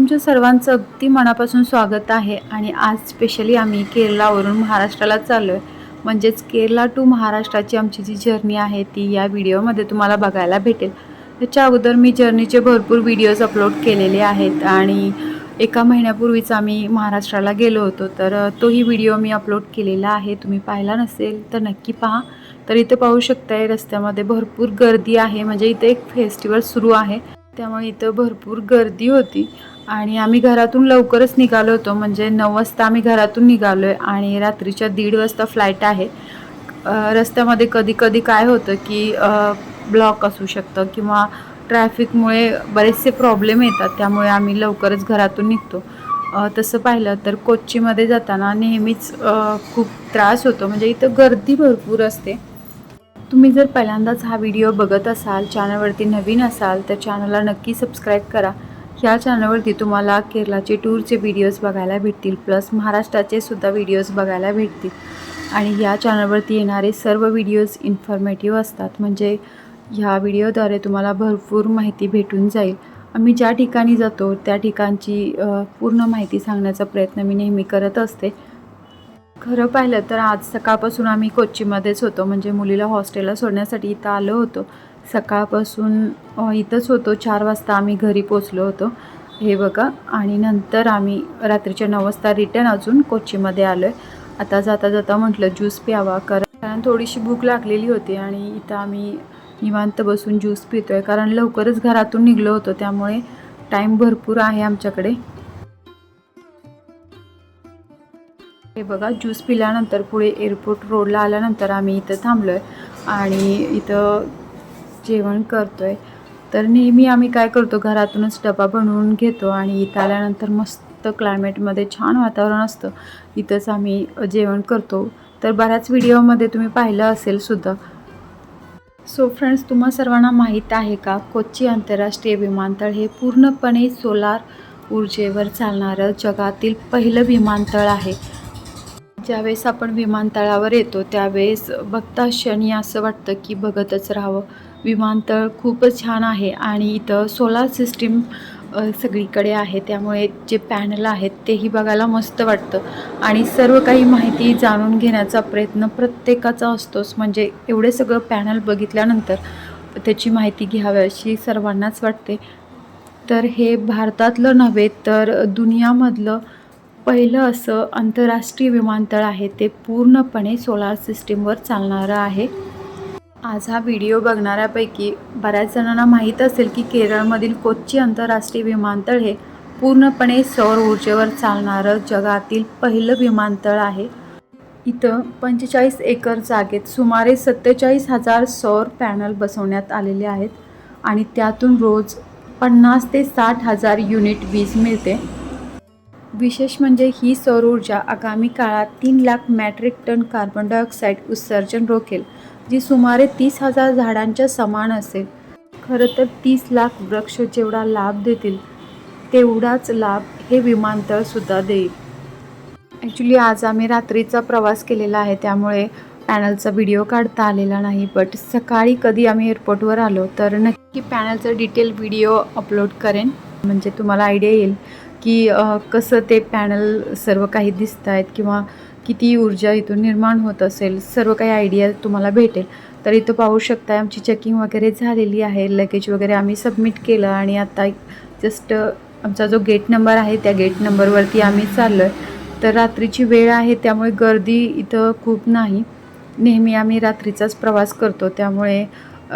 तुमच्या सर्वांचं अगदी मनापासून स्वागत आहे आणि आज स्पेशली आम्ही केरलावरून महाराष्ट्राला चाललो आहे म्हणजेच केरला टू महाराष्ट्राची आमची जी जर्नी आहे ती या व्हिडिओमध्ये तुम्हाला बघायला भेटेल. त्याच्या अगोदर मी जर्नीचे भरपूर व्हिडिओज अपलोड केलेले आहेत आणि एका महिन्यापूर्वीच आम्ही महाराष्ट्राला गेलो होतो. तर तोही व्हिडिओ मी अपलोड केलेला आहे. तुम्ही पाहिला नसेल तर नक्की पहा. तर इथे पाहू शकताय रस्त्यामध्ये भरपूर गर्दी आहे. म्हणजे इथे एक फेस्टिवल सुरू आहे. त्यामुळे इथं भरपूर गर्दी होती. आणि आम्ही घरातून लवकरच निघालो होतो. म्हणजे नऊ वाजता आम्ही घरातून निघालो आहे आणि रात्रीच्या दीड वाजता फ्लाईट आहे. रस्त्यामध्ये कधी कधी काय होतं की ब्लॉक असू शकतं किंवा ट्रॅफिकमुळे बरेचसे प्रॉब्लेम येतात. त्यामुळे आम्ही लवकरच घरातून निघतो. तसं पाहिलं तर कोच्चीमध्ये जाताना नेहमीच खूप त्रास होतो. म्हणजे इथं गर्दी भरपूर असते. तुम्ही जर पहिल्यांदाच हा व्हिडिओ बघत असाल चॅनलवरती नवीन असाल तर चॅनलला नक्की सबस्क्राईब करा. ह्या चॅनलवरती तुम्हाला केरलाचे टूरचे व्हिडिओज बघायला भेटतील प्लस महाराष्ट्राचे सुद्धा व्हिडिओज बघायला भेटतील. आणि ह्या चॅनलवरती येणारे सर्व व्हिडिओज इन्फॉर्मेटिव्ह असतात. म्हणजे ह्या व्हिडिओद्वारे तुम्हाला भरपूर माहिती भेटून जाईल. आम्ही ज्या ठिकाणी जातो त्या ठिकाणची पूर्ण माहिती सांगण्याचा प्रयत्न मी नेहमी करत असते. खरं पाहिलं तर आज सकाळपासून आम्ही कोच्चीमध्येच होतो. म्हणजे मुलीला हॉस्टेलला सोडण्यासाठी इथं आलो होतो. सकाळपासून इथंच होतो. चार वाजता आम्ही घरी पोचलो होतो. हे बघा. आणि नंतर आम्ही रात्रीच्या नऊ वाजता रिटर्न अजून कोच्चीमध्ये आलो आहे आता जाता जाता म्हटलं ज्यूस प्यावा. कारण कारण थोडीशी भूक लागलेली होती आणि इथं आम्ही निवांत बसून ज्यूस पितो आहे कारण लवकरच घरातून निघलो होतो. त्यामुळे टाईम भरपूर आहे आमच्याकडे. हे बघा. ज्यूस पिल्यानंतर पुढे एअरपोर्ट रोडला आल्यानंतर आम्ही इथं थांबलो आहे आणि इथं जेवण करतो आहे तर नेहमी आम्ही काय करतो घरातूनच डबा बनवून घेतो आणि इथं आल्यानंतर मस्त क्लायमेटमध्ये छान वातावरण असतं. इथंच आम्ही जेवण करतो. तर बऱ्याच व्हिडिओमध्ये तुम्ही पाहिलं असेल सुद्धा. सो फ्रेंड्स तुम्हा सर्वांना माहीत आहे का कोच्ची आंतरराष्ट्रीय विमानतळ हे पूर्णपणे सोलार ऊर्जेवर चालणारं जगातील पहिलं विमानतळ आहे. ज्यावेळेस आपण विमानतळावर येतो त्यावेळेस बघता क्षणी असं वाटतं की बघतच राहावं. विमानतळ खूपच छान आहे आणि इथं सोलार सिस्टीम सगळीकडे आहे. त्यामुळे जे पॅनल आहेत तेही बघायला मस्त वाटतं. आणि सर्व काही माहिती जाणून घेण्याचा प्रयत्न प्रत्येकाचा असतोच. म्हणजे एवढे सगळं पॅनल बघितल्यानंतर त्याची माहिती घ्यावी अशी सर्वांनाच वाटते. तर हे भारतातलं नव्हे तर दुनियामधलं पहिलं असं आंतरराष्ट्रीय विमानतळ आहे ते पूर्णपणे सोलार सिस्टीमवर चालणारं आहे. आज हा व्हिडिओ बघणाऱ्यापैकी बऱ्याच जणांना माहीत असेल की केरळमधील कोच्ची आंतरराष्ट्रीय विमानतळ हे पूर्णपणे सौर ऊर्जेवर चालणारं जगातील पहिलं विमानतळ आहे. इथं पंचेचाळीस एकर जागेत सुमारे सत्तेचाळीस हजार सौर पॅनल बसवण्यात आलेले आहेत आणि त्यातून रोज पन्नास ते साठ हजार युनिट वीज मिळते. विशेष म्हणजे ही सौर ऊर्जा आगामी काळात तीन lakh metric ton carbon dioxide उत्सर्जन रोखेल जी सुमारे तीस हजार झाडांच्या समान असेल. खरं तर तीस लाख वृक्ष जेवढा लाभ देतील तेवढाच लाभ हे विमानतळसुद्धा देईल. ॲक्च्युली आज आम्ही रात्रीचा प्रवास केलेला आहे त्यामुळे पॅनलचा व्हिडिओ काढता आलेला नाही बट सकाळी कधी आम्ही एअरपोर्टवर आलो तर नक्की पॅनलचा डिटेल व्हिडिओ अपलोड करेन. म्हणजे तुम्हाला आयडिया येईल की कसं ते पॅनल सर्व काही दिसत आहेत किंवा किती ऊर्जा इथून निर्माण होत असेल सर्व काही आयडिया तुम्हाला भेटेल. तर इथं पाहू शकता आमची चेकिंग वगैरे झालेली आहे. लगेज वगैरे आम्ही सबमिट केलं आणि आता जस्ट आमचा जो गेट नंबर आहे त्या गेट नंबरवरती आम्ही चाललो आहे तर रात्रीची वेळ आहे त्यामुळे गर्दी इथं खूप नाही. नेहमी आम्ही रात्रीचाच प्रवास करतो. त्यामुळे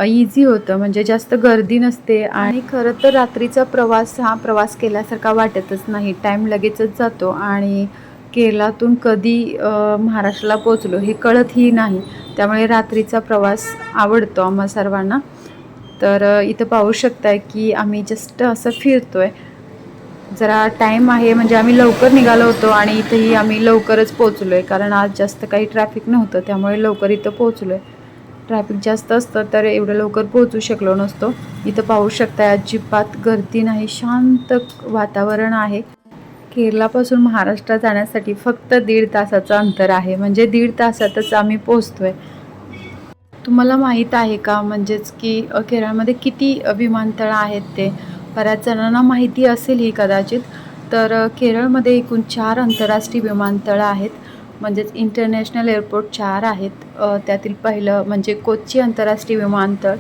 इझी होतं. म्हणजे जास्त गर्दी नसते आणि खरं तर रात्रीचा प्रवास हा प्रवास केल्यासारखा वाटतच नाही. टाईम लगेचच जातो आणि केरळातून कधी महाराष्ट्राला पोचलो हे कळतही नाही. त्यामुळे रात्रीचा प्रवास आवडतो आम्हा सर्वांना. तर इथं पाहू शकताय की आम्ही जस्ट असं फिरतो आहे जरा टाईम आहे म्हणजे आम्ही लवकर निघालो होतो आणि इथेही आम्ही लवकरच पोचलो आहे कारण आज जास्त काही ट्रॅफिक नव्हतं त्यामुळे लवकर इथं पोचलो आहे ट्रॅफिक जास्त असतं तर एवढं लवकर पोहोचू शकलो नसतो. इथं पाहू शकता अजिबात गर्दी नाही शांत वातावरण आहे. केरलापासून महाराष्ट्रात जाण्यासाठी फक्त दीड तासाचं अंतर आहे. म्हणजे दीड तासातच आम्ही पोचतोय तुम्हाला माहीत आहे का म्हणजेच की केरळमध्ये किती विमानतळं आहेत ते? बऱ्याच जणांना माहिती असेल ही कदाचित. तर केरळमध्ये एकूण चार आंतरराष्ट्रीय विमानतळं आहेत. म्हणजेच इंटरनॅशनल एअरपोर्ट चार आहेत. त्यातील पहिलं म्हणजे कोच्ची आंतरराष्ट्रीय विमानतळ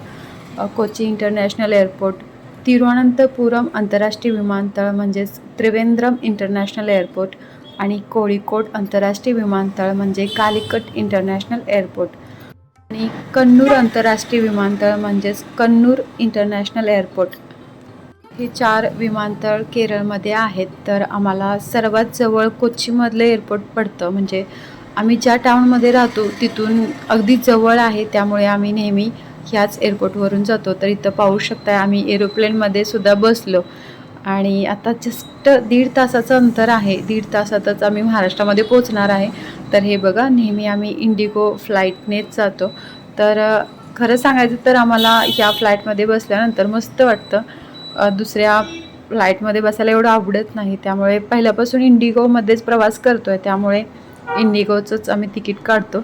कोची कोच्ची इंटरनॅशनल एअरपोर्ट तिरुवनंतपुरम आंतरराष्ट्रीय विमानतळ म्हणजेच त्रिवेंद्रम इंटरनॅशनल एअरपोर्ट आणि कोळिकोड आंतरराष्ट्रीय विमानतळ म्हणजे कालिकट इंटरनॅशनल एअरपोर्ट आणि कन्नूर आंतरराष्ट्रीय विमानतळ म्हणजेच कन्नूर इंटरनॅशनल एअरपोर्ट हे चार विमानतळ केरळमध्ये आहेत तर आम्हाला सर्वात जवळ कोच्चीमधलं एअरपोर्ट पडतं. म्हणजे आम्ही ज्या टाउनमध्ये राहतो तिथून अगदी जवळ आहे त्यामुळे आम्ही नेहमी ह्याच एअरपोर्टवरून जातो. तर इथं पाहू शकताय आम्ही एरोप्लेनमध्ये सुद्धा बसलो. आणि आता जस्ट दीड तासाचं अंतर आहे. दीड तासातच आम्ही महाराष्ट्रामध्ये पोचणार आहे. तर हे बघा नेहमी आम्ही इंडिगो फ्लाईटनेच जातो. तर खरं सांगायचं तर आम्हाला ह्या फ्लाईटमध्ये बसल्यानंतर मस्त वाटतं. दुसऱ्या फ्लाईटमध्ये बसायला एवढं आवडत नाही. त्यामुळे पहिल्यापासून इंडिगोमध्येच प्रवास करतो आहे त्यामुळे इंडिगोचंच आम्ही तिकीट काढतो.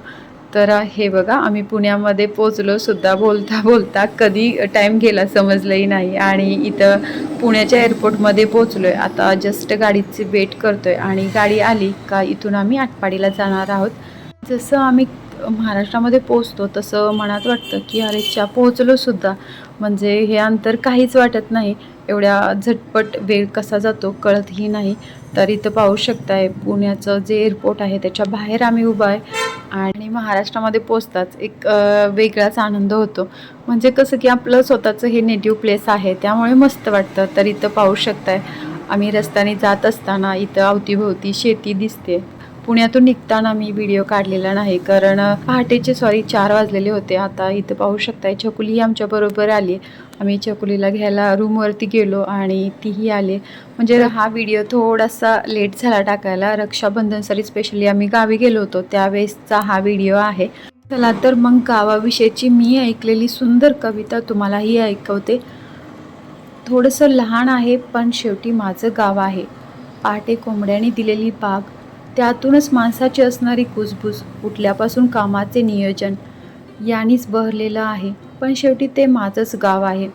तर हे बघा आम्ही पुण्यामध्ये पोचलो सुद्धा बोलता बोलता कधी टाईम गेला समजलंही नाही. आणि इथं पुण्याच्या एअरपोर्टमध्ये पोचलो आहे आता जस्ट गाडीची वेट करतो आहे आणि गाडी आली का इथून आम्ही आटपाडीला जाणार आहोत. जसं आम्ही महाराष्ट्रामध्ये पोचतो तसं मनात वाटतं की अरे च्या पोहोचलो सुद्धा. म्हणजे हे अंतर काहीच वाटत नाही. एवढ्या झटपट वेळ कसा जातो कळतही नाही. तर इथं पाहू शकताय पुण्याचं जे एअरपोर्ट आहे त्याच्या बाहेर आम्ही उभा आहे. आणि महाराष्ट्रामध्ये पोचताच एक वेगळाच आनंद होतो. म्हणजे कसं की आपलं स्वतःचं हे नेटिव्ह प्लेस आहे त्यामुळे मस्त वाटतं. तर इथं पाहू शकताय. आम्ही रस्त्याने जात असताना इथं अवतीभोवती शेती दिसते. पुण्यातून निघताना मी व्हिडिओ काढलेला नाही. कारण पहाटेचे सॉरी चार वाजलेले होते. आता इथं पाहू शकताय छकुली ही आमच्याबरोबर आली. आम्ही छकुलीला घ्यायला रूमवरती गेलो आणि तीही आले. म्हणजे हा. व्हिडिओ थोडासा लेट झाला टाकायला. रक्षाबंधनसाठी स्पेशली आम्ही गावी गेलो होतो. त्यावेळेसचा हा व्हिडिओ आहे. चला तर मग गावाविषयीची मी ऐकलेली सुंदर कविता तुम्हालाही ऐकवते. थोडंसं लहान आहे पण शेवटी माझं गाव आहे. पहाटे कोंबड्याने दिलेली बाग. त्यातूनच माणसाची असणारी कुजबूज उठल्यापासून कामाचे नियोजन यांनीच बहरलेलं आहे. पण शेवटी ते माझंच गाव आहे.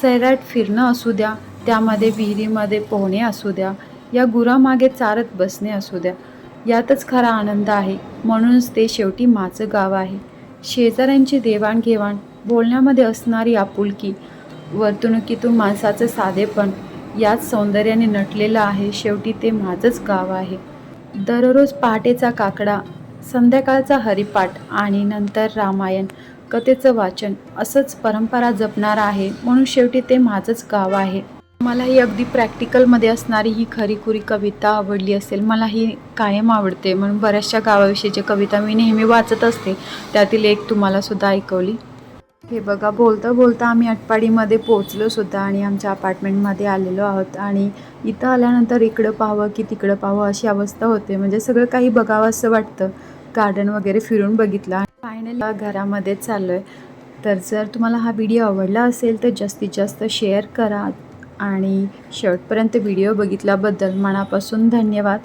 सैराट फिरणं असू द्या त्यामध्ये विहिरीमध्ये पोहणे असू द्या या गुरामागे चारत बसणे असू द्या यातच खरा आनंद आहे. म्हणूनच ते शेवटी माझं गाव आहे. शेजाऱ्यांची देवाणघेवाण बोलण्यामध्ये असणारी आपुलकी वर्तणुकीतून माणसाचं साधेपण याच सौंदर्याने नटलेलं आहे शेवटी ते माझंच गाव आहे. दररोज पहाटेचा काकडा संध्याकाळचा हरिपाठ आणि नंतर रामायण कथेचं वाचन असंच परंपरा जपणार आहे म्हणून शेवटी ते माझंच गाव आहे. मला ही अगदी प्रॅक्टिकलमध्ये असणारी ही खरीखुरी कविता आवडली असेल मला ही कायम आवडते म्हणून बऱ्याचशा गावाविषयीच्या कविता मी नेहमी वाचत असते. त्यातील एक तुम्हाला सुद्धा ऐकवली. हे बघा बोलता बोलता आम्ही अटपाडीमध्ये पोहोचलो सुद्धा आणि आमच्या अपार्टमेंटमध्ये आलेलो आहोत. आणि इथं आल्यानंतर इकडं पाहावं की तिकडं पाहावं अशी अवस्था होते. म्हणजे सगळं काही बघावं असं वाटतं. गार्डन वगैरे फिरून बघितलं आणि फायनली घरामध्ये चाललो आहे तर जर तुम्हाला हा व्हिडिओ आवडला असेल तर जास्तीत जास्त शेअर करा आणि शेवटपर्यंत व्हिडिओ बघितल्याबद्दल मनापासून धन्यवाद.